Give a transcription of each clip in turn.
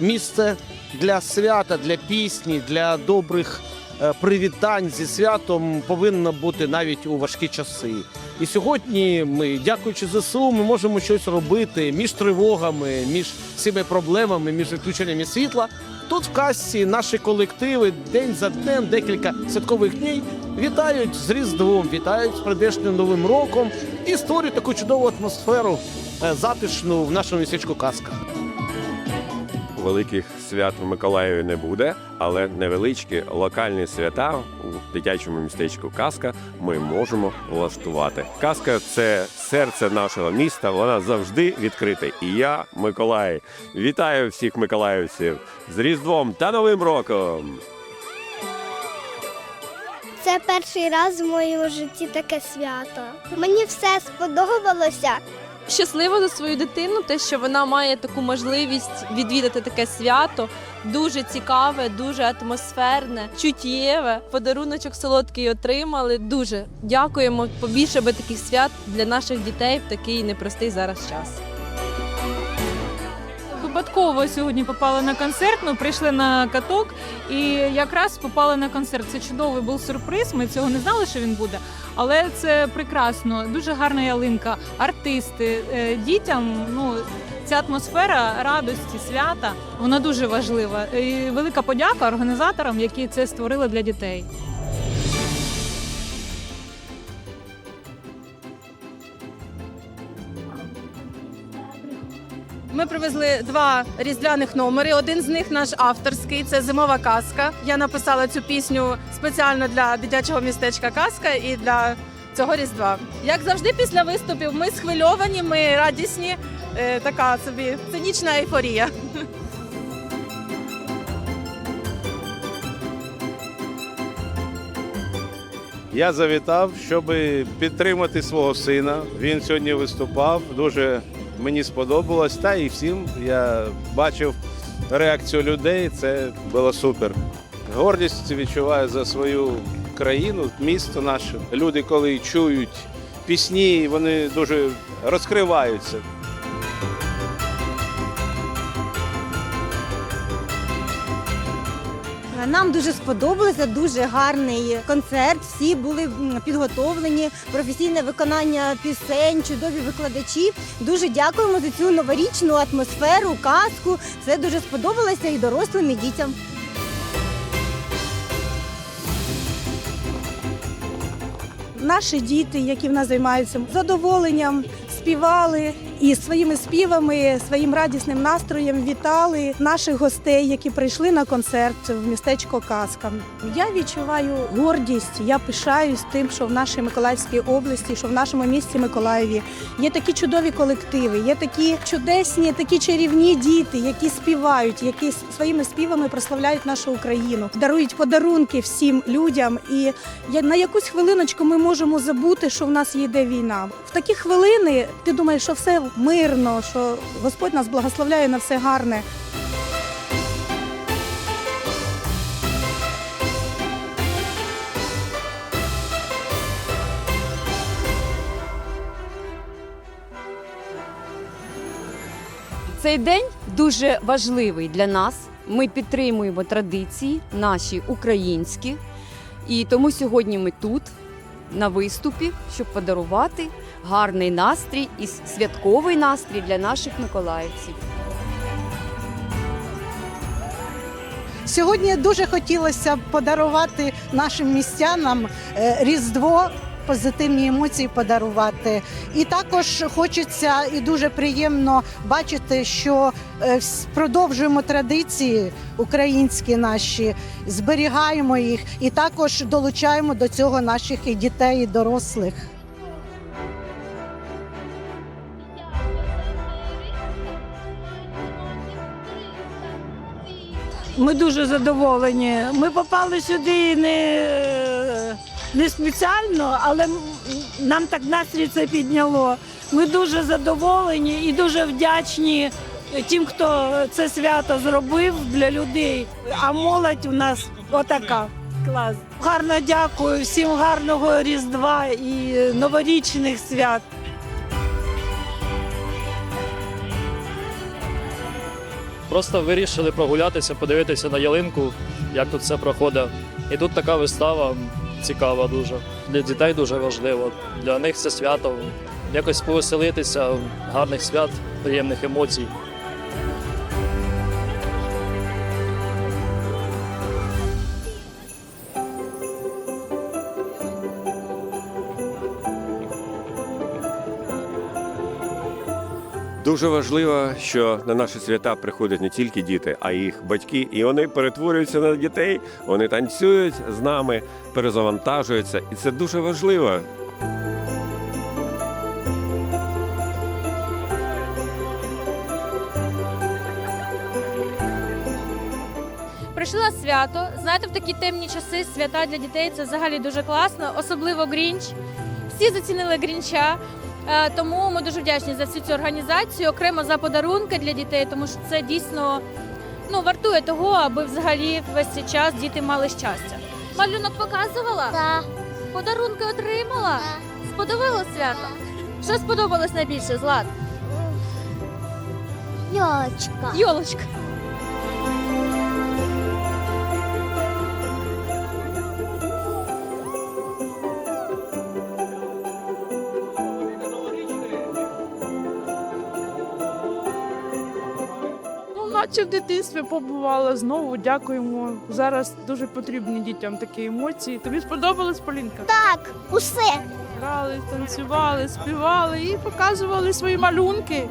місце для свята, для пісні, для добрих е, привітань зі святом повинно бути навіть у важкі часи. І сьогодні ми, дякуючи ЗСУ, ми можемо щось робити між тривогами, між цими проблемами, між відключеннями світла. Тут в касці наші колективи день за днем, декілька святкових днів вітають з Різдвом, вітають з прийдешнім Новим роком і створюють таку чудову атмосферу е, затишну в нашому містечку Казка. Великих свят в Миколаєві не буде, але невеличкі локальні свята у дитячому містечку Казка ми можемо влаштувати. Казка це серце нашого міста. Вона завжди відкрита. І я, Миколай, вітаю всіх миколаївців з Різдвом та Новим роком! Це перший раз в моєму житті таке свято. Мені все сподобалося. Щаслива за свою дитину, те, що вона має таку можливість відвідати таке свято. Дуже цікаве, дуже атмосферне, чуттєве. Подаруночок солодкий отримали. Дуже дякуємо. Побільше би таких свят для наших дітей в такий непростий зараз час. Випадково сьогодні попали на концерт. Ми прийшли на каток і якраз попали на концерт. Це чудовий був сюрприз. Ми цього не знали, що він буде, але це прекрасно. Дуже гарна ялинка, артисти Е, дітям. Ну ця атмосфера радості, свята вона дуже важлива. І велика подяка організаторам, які це створили для дітей. Привезли два різдвяних номери. Один з них наш авторський це зимова казка. Я написала цю пісню спеціально для дитячого містечка Казка і для цього різдва. Як завжди, після виступів ми схвильовані, ми радісні. Е, така собі цинічна ейфорія. Я завітав, щоб підтримати свого сина. Він сьогодні виступав. Дуже мені сподобалось. Та і всім я бачив реакцію людей. Це було супер. Гордість відчуваю за свою країну, місто наше. Люди, коли чують пісні, вони дуже розкриваються. Нам дуже сподобалося, дуже гарний концерт. Всі були підготовлені, професійне виконання пісень, чудові викладачі. Дуже дякуємо за цю новорічну атмосферу, казку. Це дуже сподобалося і дорослим, і дітям. Наші діти, які в нас займаються задоволенням, співали і своїми співами, своїм радісним настроєм вітали наших гостей, які прийшли на концерт в містечко Казка. Я відчуваю гордість, я пишаюсь тим, що в нашій Миколаївській області, що в нашому місті Миколаєві є такі чудові колективи, є такі чудесні, такі чарівні діти, які співають, які своїми співами прославляють нашу Україну, дарують подарунки всім людям. І на якусь хвилиночку ми можемо забути, що в нас йде війна. В такі хвилини ти думаєш, що все мирно, що Господь нас благословляє на все гарне. Цей день дуже важливий для нас. Ми підтримуємо традиції наші українські, і тому сьогодні ми тут на виступі, щоб подарувати гарний настрій і святковий настрій для наших миколаївців. Сьогодні дуже хотілося б подарувати нашим містянам е, Різдво. Позитивні емоції подарувати, і також хочеться і дуже приємно бачити, що е, продовжуємо традиції українські наші, зберігаємо їх і також долучаємо до цього наших і дітей, і дорослих. Ми дуже задоволені. Ми попали сюди не, не спеціально, але нам так настрій це підняло. Ми дуже задоволені і дуже вдячні тим, хто це свято зробив для людей. А молодь у нас отака. Клас. Гарно дякую, всім гарного Різдва і новорічних свят. Просто вирішили прогулятися, подивитися на ялинку, як тут все проходить. І тут така вистава цікава дуже. Для дітей дуже важливо. Для них це свято. Якось повеселитися, гарних свят, приємних емоцій. Дуже важливо, що на наші свята приходять не тільки діти, а й їх батьки, і вони перетворюються на дітей. Вони танцюють з нами, перезавантажуються, і це дуже важливо. Прийшли на свято. Знаєте, в такі темні часи свята для дітей це взагалі дуже класно, особливо Грінч. Всі зацінили Грінча. Е, Тому ми дуже вдячні за всю цю організацію, окремо за подарунки для дітей, тому що це дійсно ну, вартує того, аби взагалі весь цей час діти мали щастя. Малюнок показувала? Так. Подарунки отримала? Сподобалось свято? Що сподобалось найбільше, Злат? Йочка. Йолочка. Наче в дитинстві побувала знову. Дякуємо. Зараз дуже потрібні дітям такі емоції. Тобі сподобалась Полінка? Так, усе. Грали, танцювали, співали і показували свої малюнки,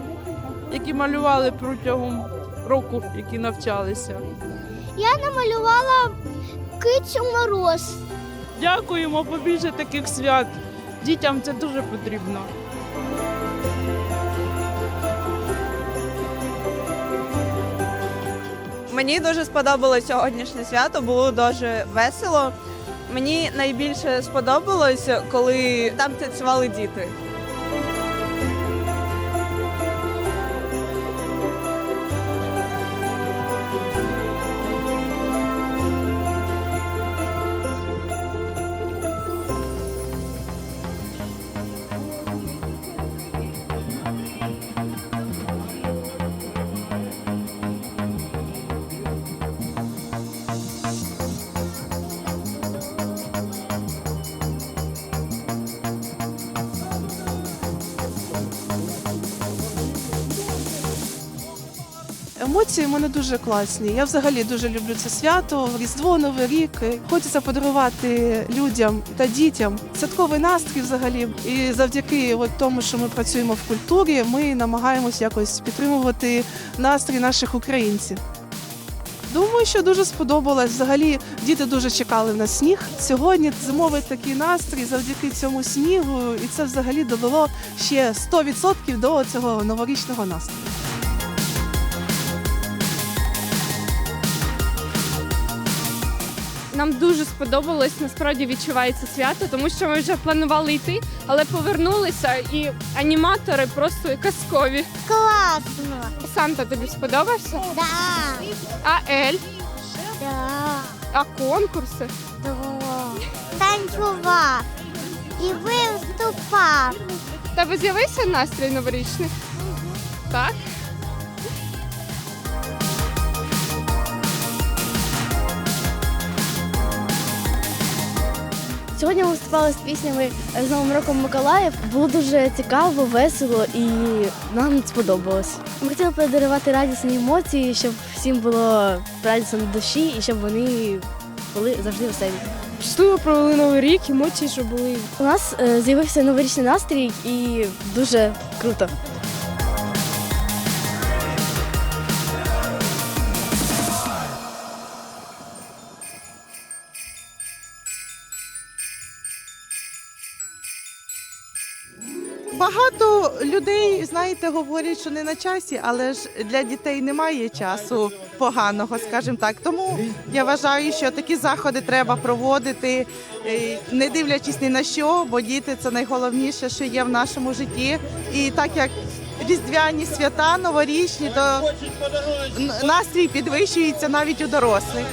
які малювали протягом року, які навчалися. Я намалювала кицю мороз. Дякуємо побільше таких свят. Дітям це дуже потрібно. Мені дуже сподобалось сьогоднішнє свято, було дуже весело. Мені найбільше сподобалось, коли там танцювали діти. Емоції в мене дуже класні. Я взагалі дуже люблю це свято, Різдво, Новий рік. Хочеться подарувати людям та дітям святковий настрій взагалі. І завдяки от тому, що ми працюємо в культурі, ми намагаємось якось підтримувати настрій наших українців. Думаю, що дуже сподобалось. Взагалі діти дуже чекали на сніг. Сьогодні зимовий такий настрій завдяки цьому снігу, і це взагалі додало ще 100% до цього новорічного настрою. Нам дуже сподобалось, насправді відчувається свято, тому що ми вже планували йти, але повернулися і аніматори просто казкові. Класно. Санта тобі сподобався? Да. А Ель? Да. А конкурси? Да. Танцював. І виступав. Тебе з'явився настрій новорічний? Так? Сьогодні ми виступали з піснями з Новим роком Миколаїв. Було дуже цікаво, весело і нам сподобалось. Ми хотіли подарувати радісні емоції, щоб всім було радісно на душі і щоб вони були завжди веселі. Щасливо провели новий рік, емоції, що були. У нас е, з'явився новорічний настрій і дуже круто. Багато людей, знаєте, говорять, що не на часі, але ж для дітей немає часу поганого, скажімо так. Тому я вважаю, що такі заходи треба проводити, е, не дивлячись ні на що, бо діти це найголовніше, що є в нашому житті. І так як різдвяні свята, новорічні, то настрій підвищується навіть у дорослих.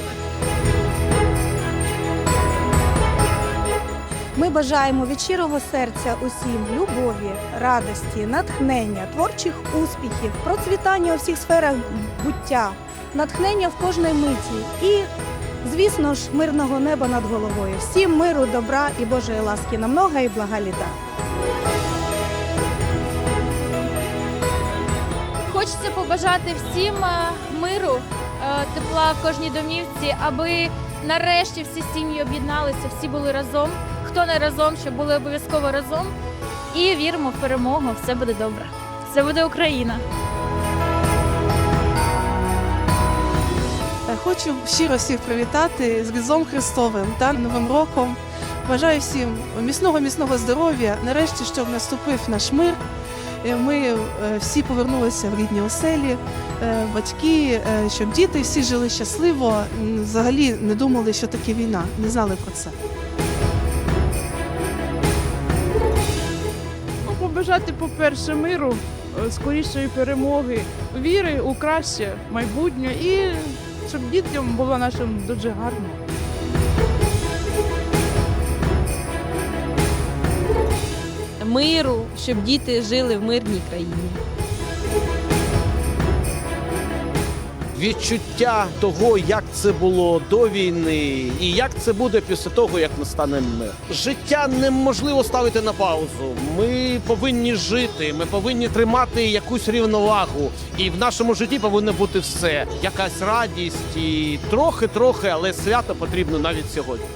Ми бажаємо від щирого серця усім любові, радості, натхнення, творчих успіхів, процвітання у всіх сферах буття, натхнення в кожній миті і, звісно ж, мирного неба над головою. Всім миру, добра і Божої ласки на много і блага літа. Хочеться побажати всім е, миру, е, тепла в кожній домівці, аби нарешті всі сім'ї об'єдналися, всі були разом. Хто не разом, щоб були обов'язково разом. І віримо в перемогу. Все буде добре. Все буде Україна. Е, Хочу щиро всіх привітати з Різдвом Христовим та Новим роком. Бажаю всім міцного, міцного здоров'я. Нарешті, щоб наступив наш мир. Е, Ми е, всі повернулися в рідні оселі, батьки, щоб діти всі жили щасливо. Взагалі не думали, що таке війна, не знали про це. Побажати, по-перше, миру, е, скорішої перемоги, віри у краще майбутнє і щоб дітям було нашим дуже гарно. Миру, щоб діти жили в мирній країні. Відчуття того, як це було до війни, і як це буде після того, як настане мир. Життя неможливо ставити на паузу. Ми повинні жити, ми повинні тримати якусь рівновагу. І в нашому житті повинно бути все. Якась радість і трохи-трохи, але свято потрібно навіть сьогодні.